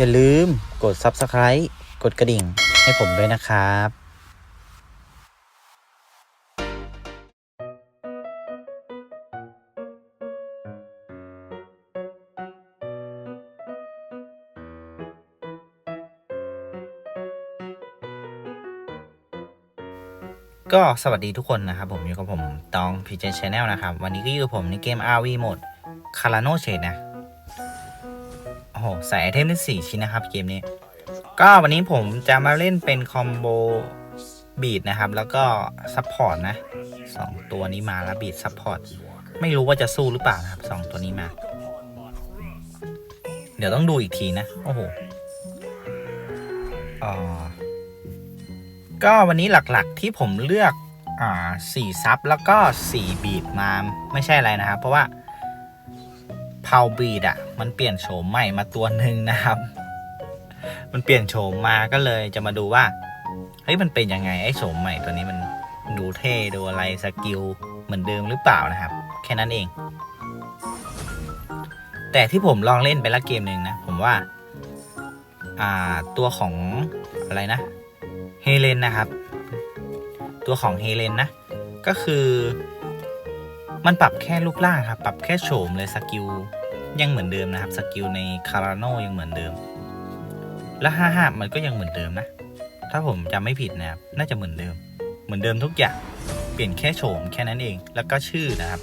อย่าลืมกด Subscribe กดกระดิ่งให้ผมด้วยนะครับก็สวัสดีทุกคนนะครับ ผมอยู่กับผมตองพีเจชแนลนะครับ วันนี้ก็อยู่กับผมในเกม RV โหมด c a r a n o Shade นะ โอ้โหใส่ไอเทมได้ 4 ชิ้นนะครับเกมนี้ ก็วันนี้ผมจะมาเล่นเป็นคอมโบบีดนะครับ แล้วก็ซัพพอร์ตนะสองตัวนี้มาแล้วบีดซัพพอร์ตไม่รู้ว่าจะสู้หรือเปล่านะครับสองตัวนี้มา เดี๋ยวต้องดูอีกทีนะ โอ้โหก็วันนี้หลักๆที่ผมเลือกอ่าสี่ซับแล้วก็สี่บีดมาไม่ใช่อะไรนะครับ เพราะว่า เพาบีดอะมันเปลี่ยนโฉมใหม่มาตัวหนึ่งนะครับ มันเปลี่ยนโฉมมาก็เลยจะมาดูว่า เฮ้ยมันเป็นยังไงไอ้โฉมใหม่ตัวนี้มันดูเท่ดูอะไรสกิลเหมือนเดิมหรือเปล่านะครับ แค่นั้นเอง แต่ที่ผมลองเล่นไปละเกมหนึ่งนะ ผมว่า อ่าตัวของอะไรนะเฮเลนนะครับ ตัวของเฮเลนนะ ก็คือ มันปรับแค่รูปร่างครับ ปรับแค่โฉมเลยสกิลยังเหมือนเดิมนะครับ สกิลในคาราโนยังเหมือนเดิม และห้าห้ามันก็ยังเหมือนเดิมนะ ถ้าผมจำไม่ผิดนะครับ น่าจะเหมือนเดิม เหมือนเดิมทุกอย่าง เปลี่ยนแค่โฉมแค่นั้นเอง แล้วก็ชื่อนะครับ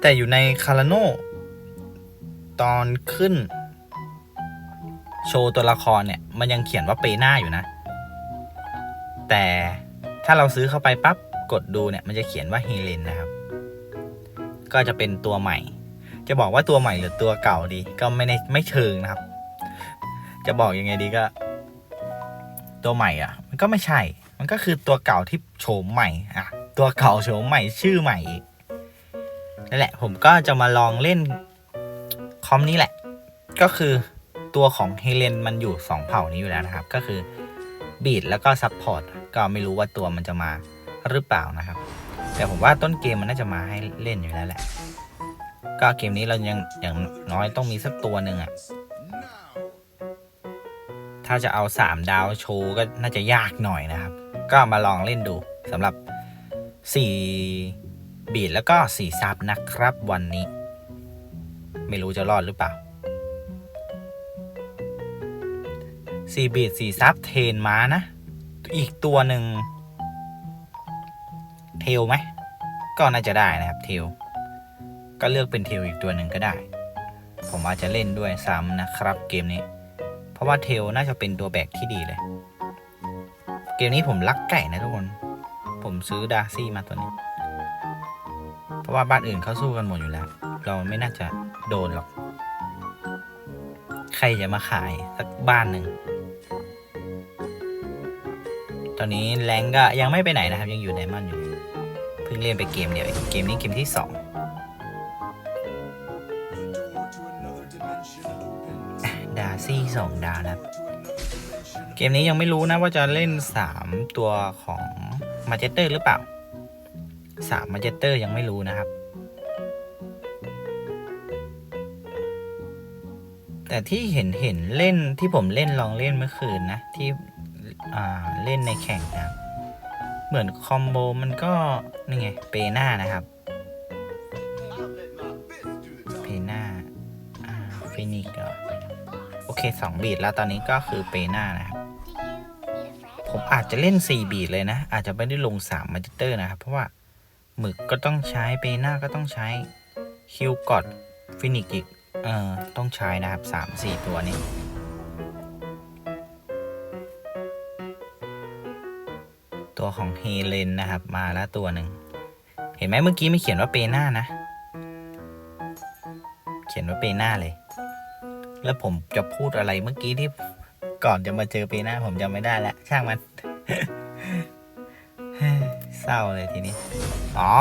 แต่อยู่ในคาราโนตอนขึ้น โชว์ตัวละครเนี่ย มันยังเขียนว่าเปหน้าอยู่นะ แต่ถ้าเราซื้อเข้าไปปั๊บ กดดูเนี่ยมันจะเขียนว่าเฮเลนนะครับ ก็จะเป็นตัวใหม่ จะบอกว่าตัวใหม่หรือตัวเก่าดี ก็ไม่ได้ไม่เชิงนะครับ จะบอกยังไงดีก็ ตัวใหม่อะ มันก็ไม่ใช่ มันก็คือตัวเก่าที่โฉมใหม่อะตัวเก่าโฉมใหม่ชื่อใหม่อีกนั่นแหละ ผมก็จะมาลองเล่นคอมนี้แหละ ก็คือตัวของเฮเลนมันอยู่สองเผ่านี้อยู่แล้วนะครับ ก็คือบีดแล้วก็ซับพอร์ตก็ไม่รู้ว่าตัวมันจะมา หรือเปล่านะครับ แต่ผมว่าต้นเกมมันน่าจะมาให้เล่นอยู่แล้วแหละ ก็เกมนี้เรายังอย่างน้อยต้องมีสักตัวหนึ่งอะถ้าจะเอาสามดาวโชว์ก็น่าจะยากหน่อยนะครับ ก็มาลองเล่นดูสำหรับสี่บีดแล้วก็สี่ซับนะครับวันนี้ ไม่รู้จะรอดหรือเปล่าสี่บีดสี่ซับเทนม้านะ อีกตัวหนึ่ง เทลไหมก็น่าจะได้นะครับเทลก็เลือกเป็นเทลอีกตัวหนึ่งก็ได้ ผมอาจจะเล่นด้วยซ้ำนะครับเกมนี้ เพราะว่าเทลน่าจะเป็นตัวแบกที่ดีเลย เกมนี้ผมรักไก่นะทุกคน ผมซื้อดาร์ซี่มาตัวนี้ เพราะว่าบ้านอื่นเขาสู้กันหมดอยู่แล้ว เราไม่น่าจะโดนหรอก ใครจะมาขายสักบ้านหนึ่งตอนนี้แรงก็ยังไม่ไปไหนนะครับ ยังอยู่ไดมอนด์อยู่ เพิ่งเล่นไปเกมเดียวเองเกมนี้เกมที่สองดาซี่สองดาวนะครับเกมนี้ยังไม่รู้นะว่าจะเล่นสามตัวของมาเจเตอร์หรือเปล่าสามมาเจเตอร์ยังไม่รู้นะครับ แต่ที่เห็นเห็นเล่นที่ผมเล่นลองเล่นเมื่อคืนนะ ที่อ่าเล่นในแข่งนะครับ เหมือนคอมโบมันก็นี่ไงเปหน้านะครับเพน่าอ่าฟินิกเหรอโอเคสองบีดแล้วตอนนี้ก็คือเปหน่านะครับ ผมอาจจะเล่น4บีดเลยนะ อาจจะไม่ได้ลง3มาจิเตอร์นะครับ เพราะว่าหมึกก็ต้องใช้เปหน่าก็ต้องใช้คิวกอดฟินิกอีกเอ่อต้องใช้นะครับ3 4ตัวนี้ ตัวของเฮเลนนะครับ มาแล้วตัวหนึ่ง เห็นไหมเมื่อกี้ไม่เขียนว่าเปน่านะ เขียนว่าเปน้าเลย แล้วผมจะพูดอะไรเมื่อกี้ที่ก่อนจะมาเจอเปน้าผมจำไม่ได้แล้วช่างมันเศร้าเลยทีนี้ อ๋อ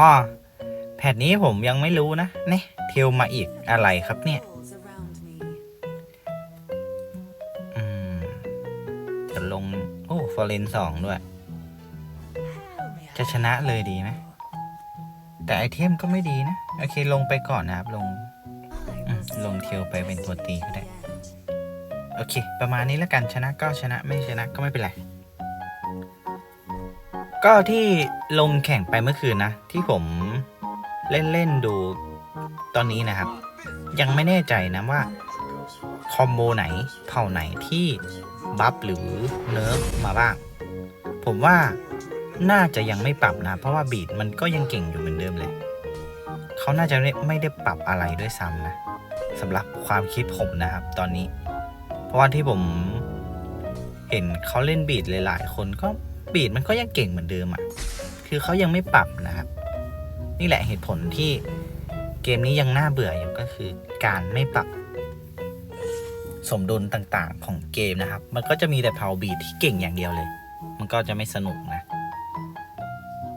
แพทนี้ผมยังไม่รู้นะเนี่ยเทลมาอีกอะไรครับเนี่ยอืมจะลง โอ้ฟอร์เรนสองด้วย จะชนะเลยดีไหมแต่ไอเทมก็ไม่ดีนะ โอเคลงไปก่อนนะครับ ลงลงเทียวไปเป็นตัวตีก็ได้ โอเค ประมาณนี้แล้วกันชนะก็ชนะไม่ชนะก็ไม่เป็นไร ก็ที่ลงแข่งไปเมื่อคืนนะ ที่ผมเล่นเล่นดูตอนนี้นะครับ ยังไม่แน่ใจนะว่า คอมโบไหนเผ่าไหนที่บัฟหรือเนิร์ฟมาบ้าง ผมว่า น่าจะยังไม่ปรับนะ เพราะว่าบีดมันก็ยังเก่งอยู่เหมือนเดิมเลย เขาน่าจะไม่ได้ปรับอะไรด้วยซ้ำนะสำหรับความคิดผมนะครับ ตอนนี้ เพราะว่าที่ผมเห็นเขาเล่นบีดหลาย ๆ คนก็บีดมันก็ยังเก่งเหมือนเดิมอะ่ะ คือเขายังไม่ปรับนะครับ นี่แหละเหตุผลที่เกมนี้ยังน่าเบื่ออยู่ก็คือการไม่ปรับสมดุลต่างๆของเกมนะครับ มันก็จะมีแต่เผาบีดที่เก่งอย่างเดียวเลย มันก็จะไม่สนุกนะ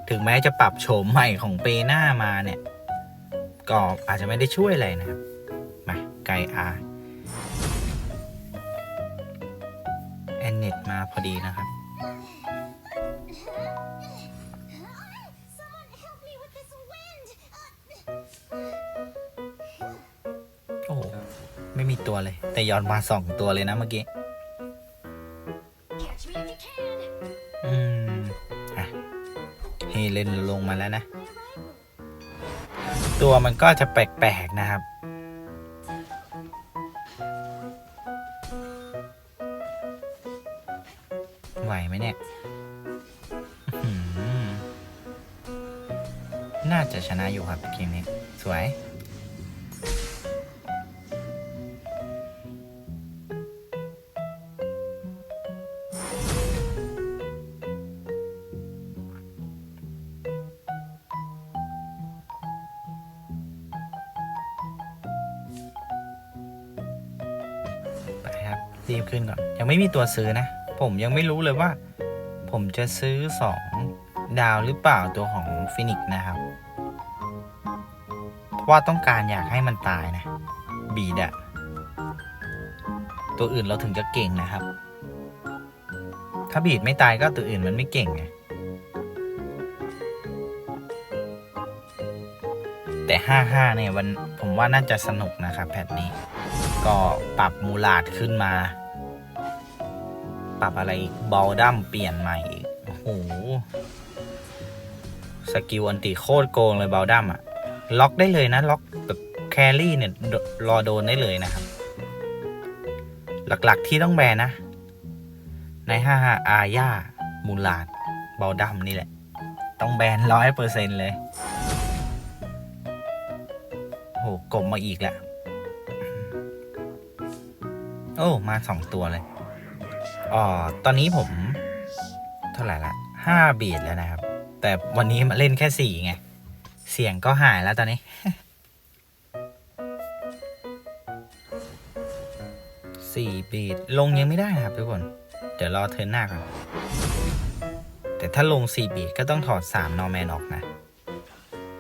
ถึงแม้จะปรับโฉมใหม่ของเปหน้ามาเนี่ย ก็อาจจะไม่ได้ช่วยอะไรนะครับ มาไกอาแอนเน็ตมาพอดีนะครับโอ้ไม่มีตัวเลย แต่ย้อนมาสองตัวเลยนะเมื่อกี้ เลนลงมาแล้วนะ ตัวมันก็จะแปลกๆนะครับ ไหวไหมเนี่ย น่าจะชนะอยู่ครับเกมนี้ สวย รีบขึ้นก่อน ยังไม่มีตัวซื้อนะ ผมยังไม่รู้เลยว่า ผมจะซื้อสองดาวหรือเปล่าตัวของฟินิกซ์นะครับเพราะว่าต้องการอยากให้มันตายนะ บีดอะตัวอื่นเราถึงจะเก่งนะครับ ถ้าบีดไม่ตายก็ตัวอื่นมันไม่เก่งไงแต่ 55 เนี่ยวันผมว่าน่าจะสนุกนะครับแพทนี้ ก็ปรับมูลาดขึ้นมา ปรับอะไรบอลดัมเปลี่ยนใหม่อีกโอ้โหสกิลอันติโคตรโกงเลยบอลดัมอะล็อกได้เลยนะ ล็อกแบบแครี่เนี่ยรอโดนได้เลยนะครับ หลักๆที่ต้องแบนนะ ในห้าอาญามูลาดบอลดัมนี่แหละ ต้องแบนร้อยเปอร์เซ็นเลยโอ้โหกลมมาอีกแล้ว โอ้ มาสองตัวเลยอ๋อตอนนี้ผม เท่าไหร่ละห้าบีดแล้วนะครับ แต่วันนี้มาเล่นแค่สี่ไง เสียงก็หายแล้วตอนนี้ สี่บีดลงยังไม่ได้นะครับทุกคน เดี๋ยวรอเทิร์นหน้าก่อน แต่ถ้าลงสี่บีดก็ต้องถอดสามนอร์แมนออกนะ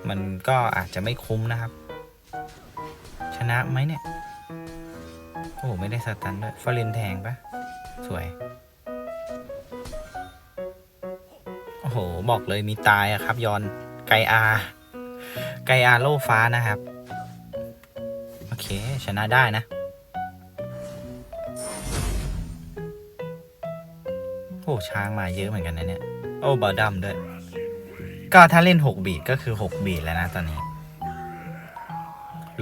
มันก็อาจจะไม่คุ้มนะครับ ชนะไหมเนี่ย อ้โห ไม่ได้สตันด้วยฟอร์เรนแทงปะสวย โอ้โห บอกเลยมีตายอะครับ ยอน ไกอา ไกอาโลฟ้านะครับ โอเค ชนะได้นะ โอ้ ช้างมาเยอะเหมือนกันนะเนี่ย โอ้บอดัมด้วย ก็ถ้าเล่น 6 บีดก็คือ 6 บีดแล้วนะตอนนี้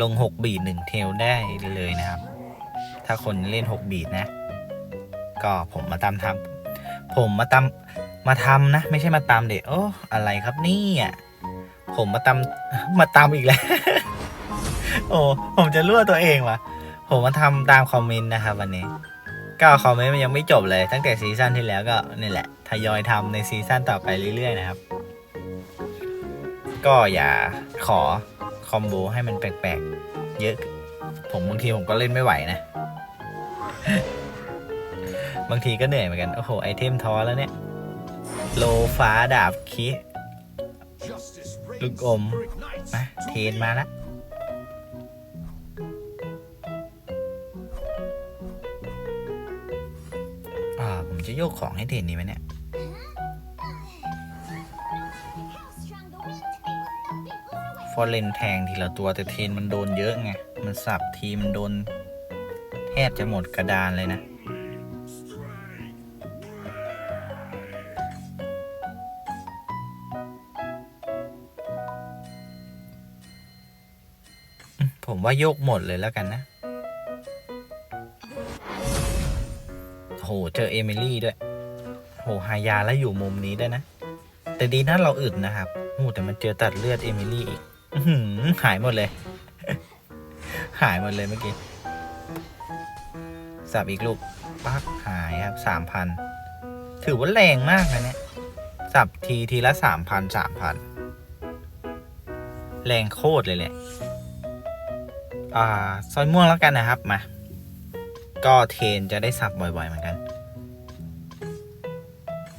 ลง 6 บีด1เทลได้เลยนะครับ ถ้าคนเล่น 6 บีดนะ ก็ผมมาตามทำผมมาตามมาทำนะ ไม่ใช่มาตามเด็กโอ้อะไรครับนี่ยผมมาตามมาตามอีกแล้ว โอ้ผมจะรั่วตัวเองวะผมมาทำตามคอมเมนต์นะครับวันนี้ก็คอมเมนต์มันยังไม่จบเลย ตั้งแต่ซีซั่นที่แล้วก็นี่แหละทยอยทำในซีซั่นต่อไปเรื่อยๆนะครับ ก็อย่าขอคอมโบให้มันแปลกๆ เยอะ ผมบางทีผมก็เล่นไม่ไหวนะ บางทีก็เหนื่อยเหมือนกัน โอ้โห ไอเทมท้อแล้วเนี่ย โลฟ้าดาบคิลูกอมมาเทนมาล้วอ่า ผมจะโยกของให้เทนนี้ไหมเนี่ยฟอร์เรนแทงทีละตัวแต่เทนมันโดนเยอะไง มันสับทีมันโดน ทบจะหมดกระดานเลยนะ ผมว่าโยกหมดเลยแล้วกันนะ โห เจอเอมิลี่ด้วย โห หายาแล้วอยู่มุมนี้ด้วยนะ แต่ดีนะเราอึดนะครับโอ้แต่มันเจอตัดเลือดเอมิลี่อีกหายหมดเลย หายหมดเลยเมื่อกี้ สับอีกลูกปักหายครับสามพันถือว่าแรงมากนะเนี่ย สับทีทีละสามพันสามพันแรงโคตรเลยแหละอ่าซอยม่วงแล้วกันนะครับมา ก็เทนจะได้สับบ่อยๆเหมือนกัน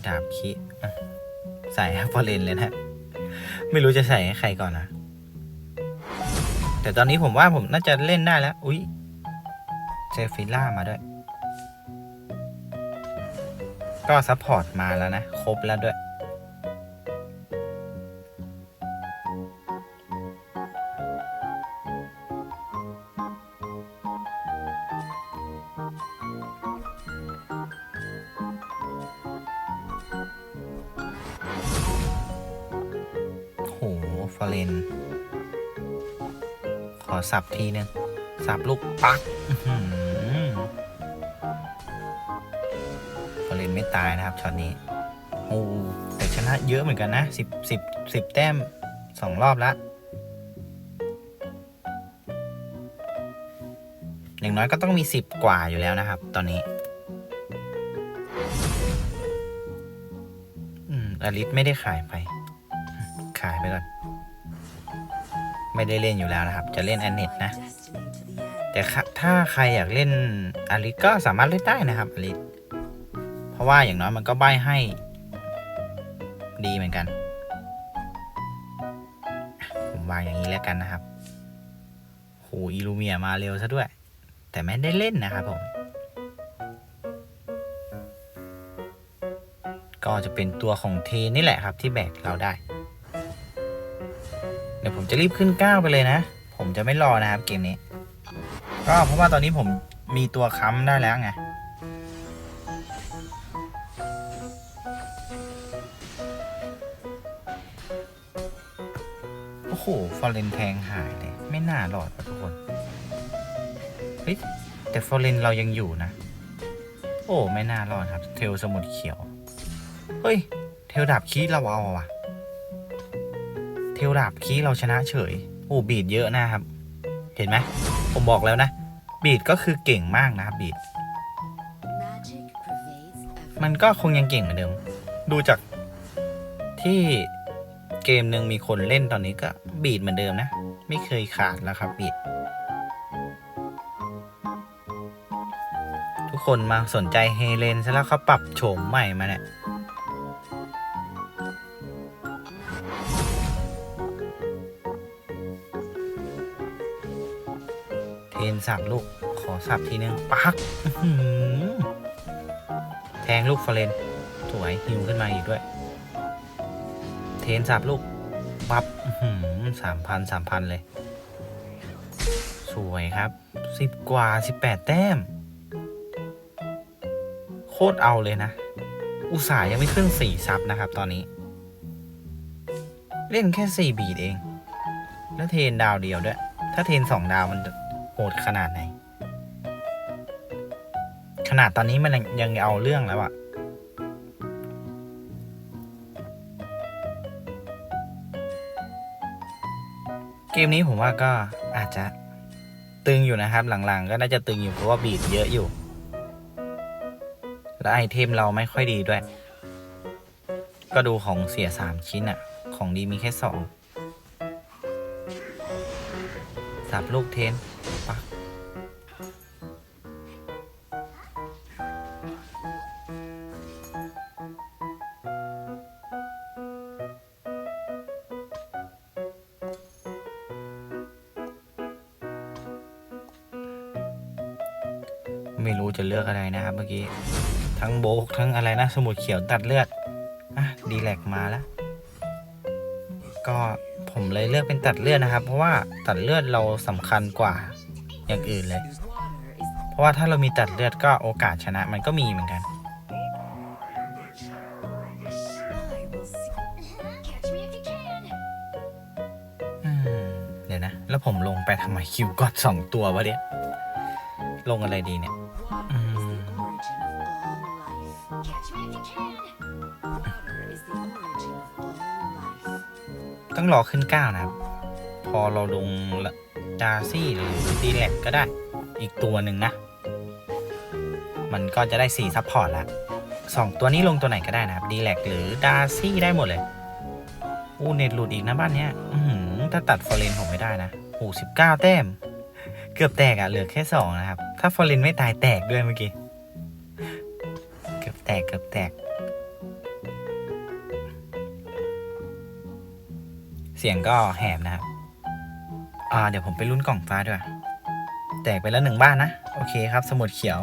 ดาบคิใส่ให้พอเลนเลยนะไม่รู้จะใส่ให้ใครก่อนนะ แต่ตอนนี้ผมว่าผมน่าจะเล่นได้แล้ว อุ๊ย เจอฟิล่ามาด้วย ก็ซัพพอร์ตมาแล้วนะ ครบแล้วด้วย โหฟอเรนขอสับทีนึง สับลูกปักฟอเรนไม่ตายนะครับช็อตนี้โอ้แต่ชนะเยอะเหมือนกันนะสิบสิบสิบแต้มสองรอบละอย่างน้อยก็ต้องมีสิบกว่าอยู่แล้วนะครับ ตอนนี้ อืมอลิสไม่ได้ขายไป ขายไปก่อน ไม่ได้เล่นอยู่แล้วนะครับ จะเล่นแอนเน็ตนะ แต่ค่ะถ้าใครอยากเล่นอลิสก็สามารถเล่นได้นะครับอลิสเพราะว่าอย่างน้อยมันก็ใบให้ ดีเหมือนกัน ผมวางอย่างนี้แล้วกันนะครับโหอีลูเมียมาเร็วซะด้วย แต่ไม่ได้เล่นนะครับผม ก็จะเป็นตัวของเทนนี่แหละครับที่แบกเราได้ เดี๋ยวผมจะรีบขึ้นก้าวไปเลยนะ ผมจะไม่รอนะครับเกมนี้ ก็เพราะว่าตอนนี้ผมมีตัวค้ำได้แล้วไง โอ้โห ฟอร์เรนแทงหายเลย ไม่น่ารอดทุกคน เฮ้ย แต่ฟอร์เรนเรายังอยู่นะ โอ้ ไม่น่ารอดครับ เทลสมุดเขียว เฮ้ย เทลดาบคีเราเอาว่ะเทลดาบคีเราชนะเฉย โอ้ บีดเยอะนะครับ เห็นไหมผมบอกแล้วนะ บีดก็คือเก่งมากนะครับบีดมันก็คงยังเก่งเหมือนเดิม ดูจากที่เกมหนึ่งมีคนเล่นตอนนี้ก็บีดเหมือนเดิมนะ ไม่เคยขาดแล้วครับบีดทุกคนมาสนใจเฮเลนซะแล้วเขาปรับโฉมใหม่มาเนี่ย เทนสับลูก ขอสับทีนึงปักแทงลูกฟอร์เรนสวยฮิวขึ้นมาอีกด้วย เทนสับลูกปับสามพันสามพันเลย สวยครับสิบกว่าสิบแปดแต้ม โคตรเอาเลยนะ อุตส่าห์ยังไม่ขึ้นสี่ซับนะครับตอนนี้ เล่นแค่สี่บีดเอง แล้วเทนดาวเดียวด้วย ถ้าเทนสองดาวมันจะ โหดขนาดไหน ขนาดตอนนี้มันยังเอาเรื่องแล้วอะเกมนี้ผมว่าก็อาจจะตึงอยู่นะครับ หลังๆ ก็น่าจะตึงอยู่เพราะว่าบีดเยอะอยู่ และไอเทมเราไม่ค่อยดีด้วย ก็ดูของเสียสามชิ้นอะของดีมีแค่สองสับลูกเทน โบกทั้งอะไรนะ สมุดเขียวตัดเลือดอะดีแลกมาแล้ว ก็ผมเลยเลือกเป็นตัดเลือดนะครับ เพราะว่าตัดเลือดเราสำคัญกว่าอย่างอื่นเลย เพราะว่าถ้าเรามีตัดเลือดก็โอกาสชนะมันก็มีเหมือนกันเดี๋ยวนะ แล้วผมลงไปทำไมคิวกอดสองตัววะเนี่ย ลงอะไรดีเนี่ย ต้องรอขึ้นก้านะครับ พอเราลงดาร์ซี่หรือดีแลกก็ได้อีกตัวหนึ่งนะ มันก็จะได้สี่ซัพพอร์ตละสองตัวนี้ลงตัวไหนก็ได้นะครับดีแลกหรือดาร์ซี่ได้หมดเลย อู้เน็ตหลุดอีกนะบ้านเนี้ยถ้าตัดฟอร์เรนผมไม่ได้นะโอ้สิบเก้าแต้ม เกือบแตกอะเหลือแค่สองนะครับ ถ้าฟอร์เรนไม่ตายแตกด้วยเมื่อกี้ เกือบแตกเกือบแตก สียงก็แหบนะครับอ่าเดี๋ยวผมไปลุ้นกล่องฟ้าด้วย แตกไปแล้วหนึ่งบ้านนะ โอเคครับ สมุดเขียว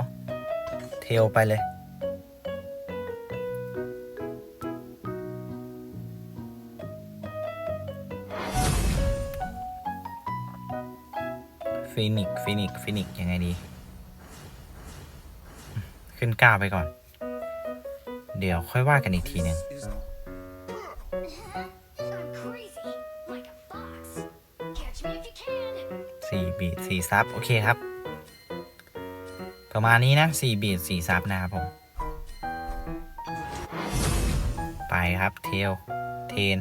เทลไปเลยฟีนิกฟีนิกฟีนิกยังไงดี ขึ้นก้าวไปก่อน เดี๋ยวค่อยว่ากันอีกทีหนึ่ง สีซับ โอเคครับ ประมาณนี้นะสี่บีทสี่ซับนะครับผม ไปครับเทลเทน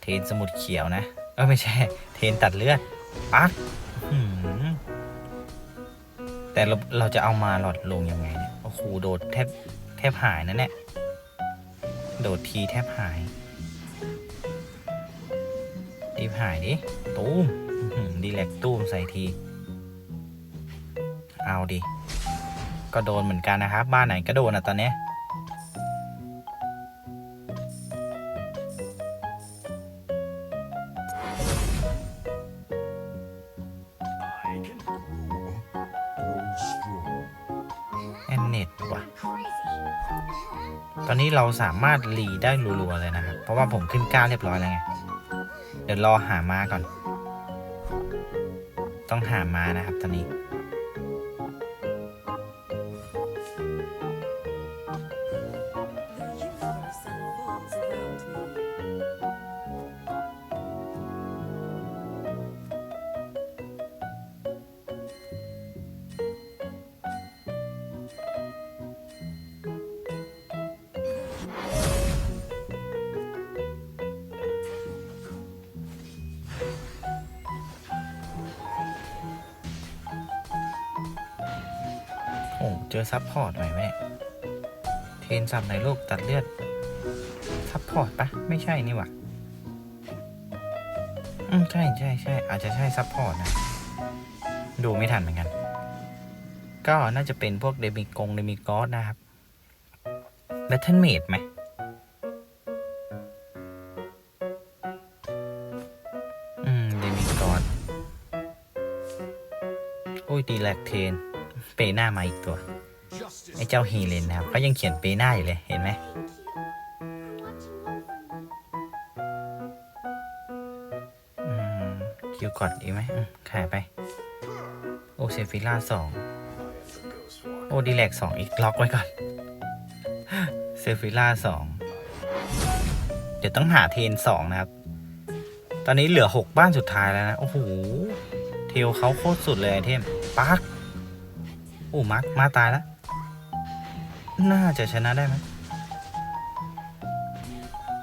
เทนสมุดเขียวนะ เออไม่ใช่ เทนตัดเลือดปักแต่เราเราจะเอามาหลอดลงยังไงเนี่ยโอ้โหโดดแทบแทบหายนะเนี่ยโดดทีแทบหายรีบหายดิ ตูมอื้อหือ ดีแลกตูมใส่ที เอาดิ ก็โดนเหมือนกันนะครับ บ้านไหนก็โดนอะตอนนี้แอนเน็ตว่ะ ตอนนี้เราสามารถรีได้รัวๆเลยนะครับ เพราะว่าผมขึ้นก้าวเรียบร้อยแล้วไง เดี๋ยวรอหาม้าก่อน หามานะครับตอนนี้ อ้เจอซับพอร์ตหน่ไหมเนี่ยเทนสับในโลกตัดเลือดซับพอร์ตปะไม่ใช่นี่หว่าอืมใช่ใช่ใช่อาจจะใช่ซับพอร์ตนะ ดูไม่ทันเหมือนกัน ก็น่าจะเป็นพวกเดมิกงเดมิกอสนะครับแบทเทิลเมดไหมอืม เดมิกอสโอ้ยดีแลกเทน เปหน้ามาอีกตัวไอ้เจ้าฮีเลนนะครับเขายังเขียนเปหน้าอยู่เลยเห็นไหมคิวกอดอีกไหมขายไป โอเซฟิล่าสองโอดีแลกสองอีกล็อกไว้ก่อน เซฟิล่าสองเดี๋ยวต้องหาเทนสองนะครับ ตอนนี้เหลือหกบ้านสุดท้ายแล้วนะ โอ้โห เทลเขาโคตรสุดเลยไอเทมปัก อ้มาร์คมาตายแล้ว น่าจะชนะได้ไหม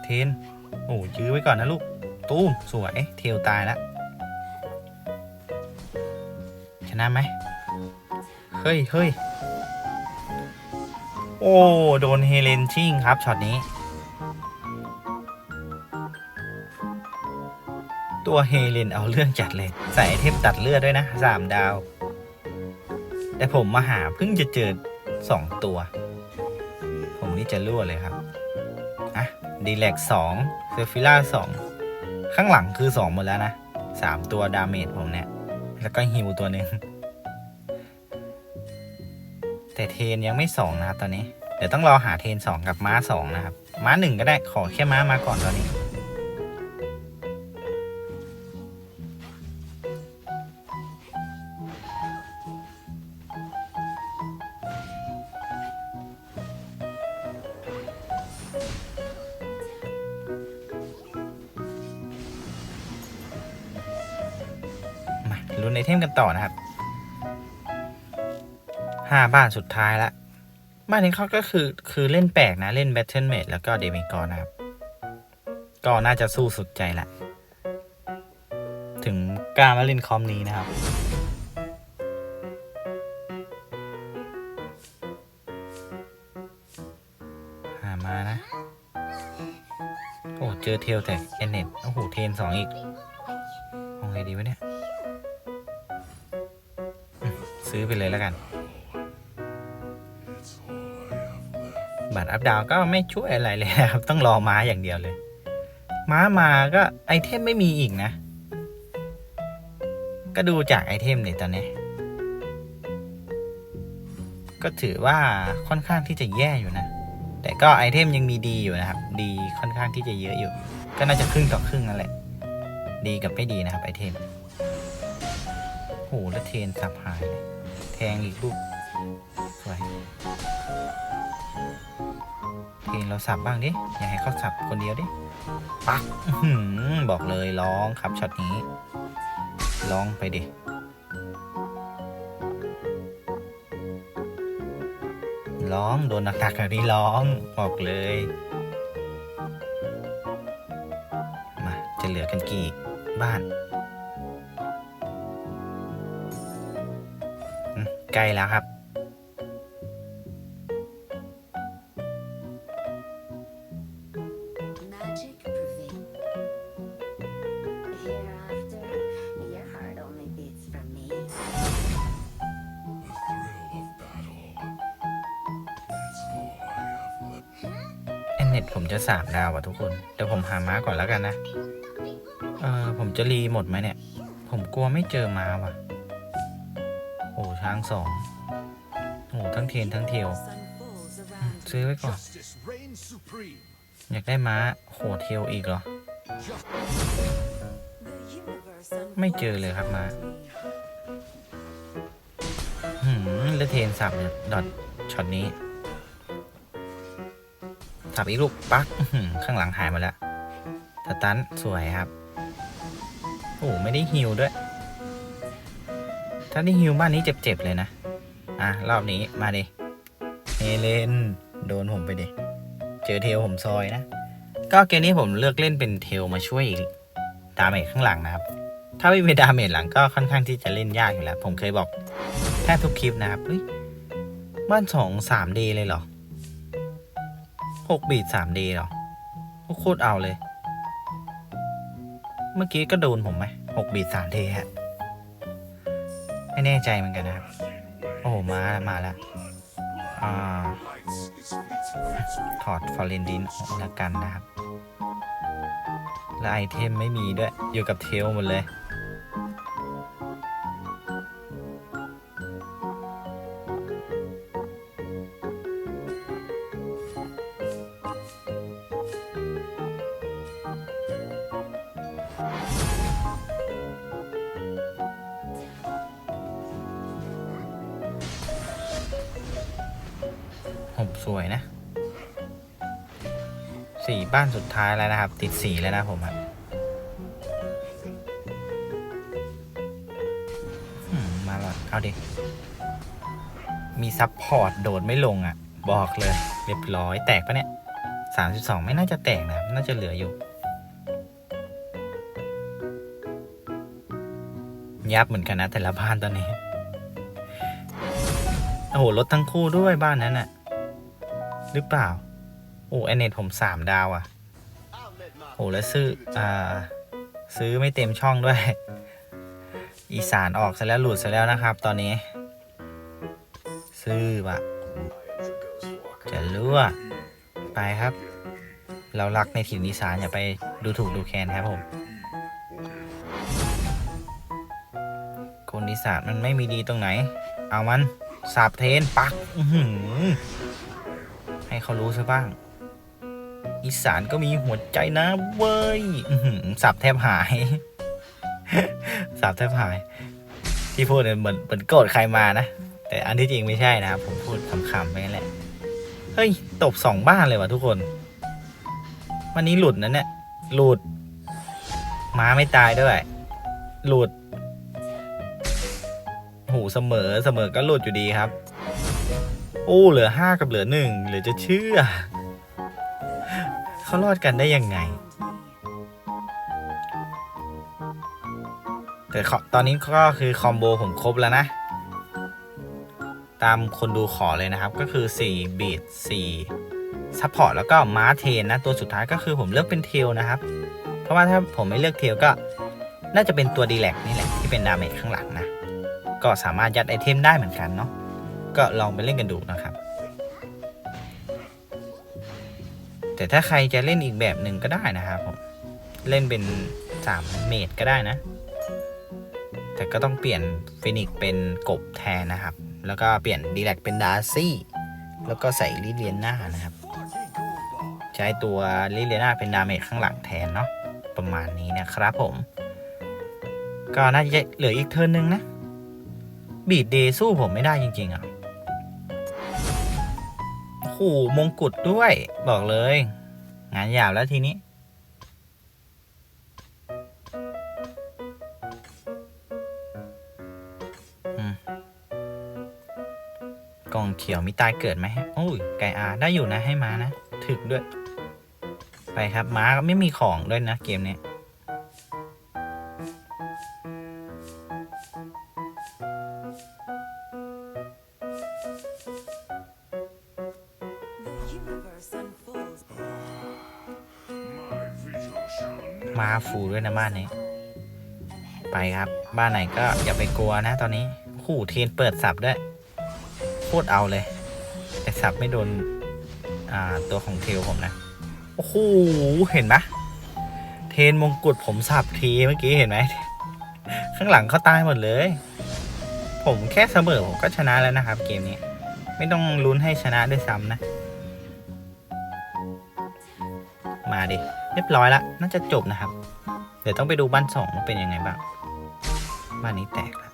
เทน โอ้ยื้อไว้ก่อนนะลูก ตูมสวยเทลตายแล้ว ชนะไหม เฮ้ยเฮ้ยโอ้ โดนเฮเลนชิงครับช็อตนี้ ตัวเฮเลนเอาเรื่องจัดเลย ใส่เทมตัดเลือดด้วยนะสามดาว แต่ผมมาหาเพิ่งจะเจอสองตัว ผมนี่จะรั่วเลยครับ อะดีแลกสองเซฟิล่าสองข้างหลังคือสองหมดแล้วนะสามตัวดาเมจผมเนี่ย แล้วก็ฮิวตัวหนึ่งแต่เทนยังไม่สองนะครับตอนนี้ เดี๋ยวต้องรอหาเทนสองกับม้าสองนะครับ ม้าหนึ่งก็ได้ขอแค่ม้ามาก่อนตอนนี้ บ้านสุดท้ายละ บ้านนี้เขาก็คือคือเล่นแปลกนะ เล่น Battle Mage แล้วก็เดมิกอนะครับ ก็น่าจะสู้สุดใจละ ถึงกล้ามาเล่นคอมนี้นะครับหามานะ โอ้ เจอเทลแต่เอเน็ตโอ้โห เทนสองอีกเอาไงดีวะเนี่ย ซื้อไปเลยแล้วกัน บัตรอัพดาวก็ไม่ช่วยอะไรเลยนะครับ ต้องรอม้าอย่างเดียวเลย ม้ามาก็ไอเทมไม่มีอีกนะ ก็ดูจากไอเทมเนี่ยตอนนี้ ก็ถือว่าค่อนข้างที่จะแย่อยู่นะ แต่ก็ไอเทมยังมีดีอยู่นะครับ ดีค่อนข้างที่จะเยอะอยู่ ก็น่าจะครึ่งต่อครึ่งนั่นแหละ ดีกับไม่ดีนะครับไอเทมโหแล้วเทนสับหายเลยแทงอีกลูกสวย เทนเราสับบ้างดิ อย่าให้เขาสับคนเดียวดิ ปักบอกเลยร้องครับช็อตนี้ ร้องไปดิร้องโดนหนักๆแบบนี้ร้องบอกเลย มาจะเหลือกันกี่บ้านใกล้แล้วครับ ดาวอะทุกคน เดี๋ยวผมหาม้าก่อนแล้วกันนะ เออผมจะรีหมดไหมเนี่ย ผมกลัวไม่เจอม้าว่ะ โอ้ช้างสองโอ้ทั้งเทนทั้งเทลอืมซื้อไว้ก่อน อยากได้ม้าโหเทลอีกเหรอ ไม่เจอเลยครับม้าหืมแล้วเทนสับเนี่ยดอทช็อตนี้ สับอีกลูกปักข้างหลังหายมดแล้วสตันสวยครับ โอ้ไม่ได้ฮิวด้วย ถ้าได้ฮิวบ้านนี้เจ็บๆเลยนะ อะ รอบนี้มาดิเฮเลนโดนผมไปดิ เจอเทลผมซอยนะ ก็เกมนี้ผมเลือกเล่นเป็นเทลมาช่วยดาเมจข้างหลังนะครับ ถ้าไม่มีดาเมจหลังก็ค่อนข้างที่จะเล่นยากอยู่แล้ว ผมเคยบอกแทบทุกคลิปนะครับบ้านสองสามดีเลยเหรอ หกบีดสามดีเหรอโคตรเอาเลย เมื่อกี้ก็โดนผมไหมหกบีดสามดีฮะ ไม่แน่ใจเหมือนกันนะครับ โอ้ มา มาแล้วอ่าถอดฟอร์เรนดินออกแล้วกันนะครับ และไอเทมไม่มีด้วย อยู่กับเทลหมดเลย บ้านสุดท้ายแล้วนะครับ ติดสี่แล้วนะผมอะอืมาหลอดเอาดิ มีซับพอร์ตโดดไม่ลงอะบอกเลย เรียบร้อยแตกปะเนี่ยสามสิบสองไม่น่าจะแตกนะ น่าจะเหลืออยู่ ยับเหมือนกันนะ แต่ละบ้านตอนนี้ โอ้โหรถทั้งคู่ด้วยบ้านนั้นน่ะหรือเปล่า โอ้ไอเน็ตผมสามดาวอะ่ะโอ้แล้วซื้ออ่าซื้อไม่เต็มช่องด้วย อีสานออกซะแล้วหลุดซะแล้วนะครับ ตอนนี้ ซื้อวะจะรั่วไปครับ เรารักในถิ่นอีสานอย่าไปดูถูกดูแคลนครับผมคนอีสานมันไม่มีดีตรงไหน เอามันสาบเทนปักให้เขารู้ซะบ้าง อีสานก็มีหัวใจนะเว้ยสับแทบหาย สับแทบหาย ที่พูดเนี่ยเหมือนเหมือนโกรธใครมานะ แต่อันที่จริงไม่ใช่นะผมพูดคำๆไปนั่นแหละ เฮ้ย ตบสองบ้านเลยว่ะทุกคน วันนี้หลุดนะเนี่ย หลุด ม้าไม่ตายด้วย หลุด หูเสมอเสมอก็หลุดอยู่ดีครับ โอ้เหลือห้ากับเหลือหนึ่งเหลือจะเชื่อ เขารอดกันได้ยังไง แต่ตอนนี้ก็คือคอมโบผมครบแล้วนะ ตามคนดูขอเลยนะครับก็คือ 4 บีท4ซัพพอร์ตแล้วก็ม้าเทนนะ ตัวสุดท้ายก็คือผมเลือกเป็นเทลนะครับ เพราะว่าถ้าผมไม่เลือกเทลก็น่าจะเป็นตัวดีแลกนี่แหละที่เป็นดาเมจข้างหลังนะ ก็สามารถยัดไอเทมได้เหมือนกันเนาะก็ลองไปเล่นกันดูนะครับ แต่ถ้าใครจะเล่นอีกแบบหนึ่งก็ได้นะครับผมเล่นเป็น3เมจก็ได้นะ แต่ก็ต้องเปลี่ยนฟินิกซ์เป็นกบแทนนะครับ แล้วก็เปลี่ยนดีแลกเป็นดาร์ซี่ แล้วก็ใส่ลิเลียน่านะครับ ใช้ตัวลิเลียน่าเป็นดาเมจข้างหลังแทนเนาะประมาณนี้นะครับผม ก็น่าจะเหลืออีกเทิร์นหนึ่งนะ บีดเดย์สู้ผมไม่ได้จริงๆอะ โอ้มงกุฎด้วย บอกเลย งานหยาบแล้วทีนี้ กล่องเขียวมีตายเกิดไหมโอ้ย ไก่อาได้อยู่นะให้มานะ ถึกด้วย ไปครับม้าก็ไม่มีของด้วยนะเกมนี้ ด้วยนะบ้านนี้ ไปครับ บ้านไหนก็อย่าไปกลัวนะตอนนี้คู่เทนเปิดสับด้วยโคตรเอาเลย แต่สับไม่โดนอ่าตัวของเทลผมนะ โอ้โหเห็นปะเทนมงกุฎผมสับทีเมื่อกี้เห็นไหมข้างหลังเขาตายหมดเลย ผมแค่เสมอผมก็ชนะแล้วนะครับ เกมนี้ ไม่ต้องลุ้นให้ชนะด้วยซ้ำนะ มาดิเรียบร้อยละน่าจะจบนะครับ เดี๋ยวต้องไปดูบ้านสองว่าเป็นยังไงบ้าง บ้านนี้แตกแล้ว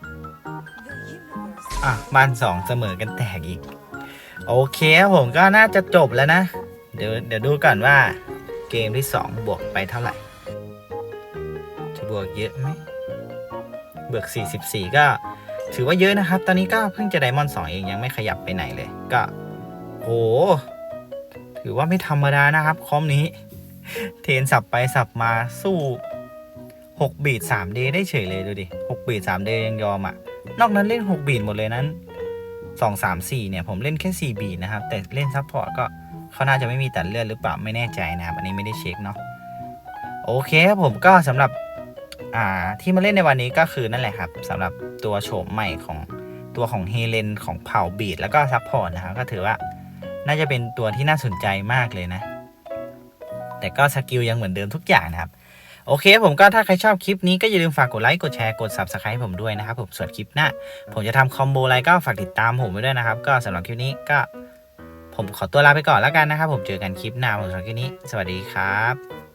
อะ บ้านสองเสมอกันแตกอีก โอเคผมก็น่าจะจบแล้วนะ เดี๋ยวเดี๋ยวดูก่อนว่า เกมที่สองบวกไปเท่าไหร่ จะบวกเยอะไหมบวก44 ก็ถือว่าเยอะนะครับ ตอนนี้ก็เพิ่งจะไดมอนด์สองเองยังไม่ขยับไปไหนเลย ก็โห ถือว่าไม่ธรรมดานะครับ คอมนี้ เทนสับไปสับมาสู้ 6บีด3เดย์ได้เฉยเลยดูดิ6บีด3เดย์ยังยอมอะ นอกนั้นเล่น 6บีดหมดเลยนั้น 2 3 4 เนี่ย ผมเล่นแค่ 4 บีดนะครับ แต่เล่นซับพอร์ตก็เขาน่าจะไม่มีตัดเลือดหรือเปล่าไม่แน่ใจนะครับ อันนี้ไม่ได้เช็คเนาะโอเคครับผมก็สำหรับอ่าที่มาเล่นในวันนี้ก็คือนั่นแหละครับสำหรับตัวโฉมใหม่ของตัวของเฮเลนของเผ่าบีดแล้วก็ซับพอร์ตนะครับก็ถือว่าน่าจะเป็นตัวที่น่าสนใจมากเลยนะ แต่ก็สกิลยังเหมือนเดิมทุกอย่างนะครับ โอเคผมก็ถ้าใครชอบคลิปนี้ก็อย่าลืมฝากกดไลค์กดแชร์กด subscribe ผมด้วยนะครับผมส่วนคลิปหน้า ผมจะทำคอมโบอะไรก็ฝากติดตามผมไว้ด้วยนะครับ ก็สำหรับคลิปนี้ก็ผมขอตัวลาไปก่อนแล้วกันนะครับ ผมเจอกันคลิปหน้าผมสำหรับคลิปนี้ สวัสดีครับ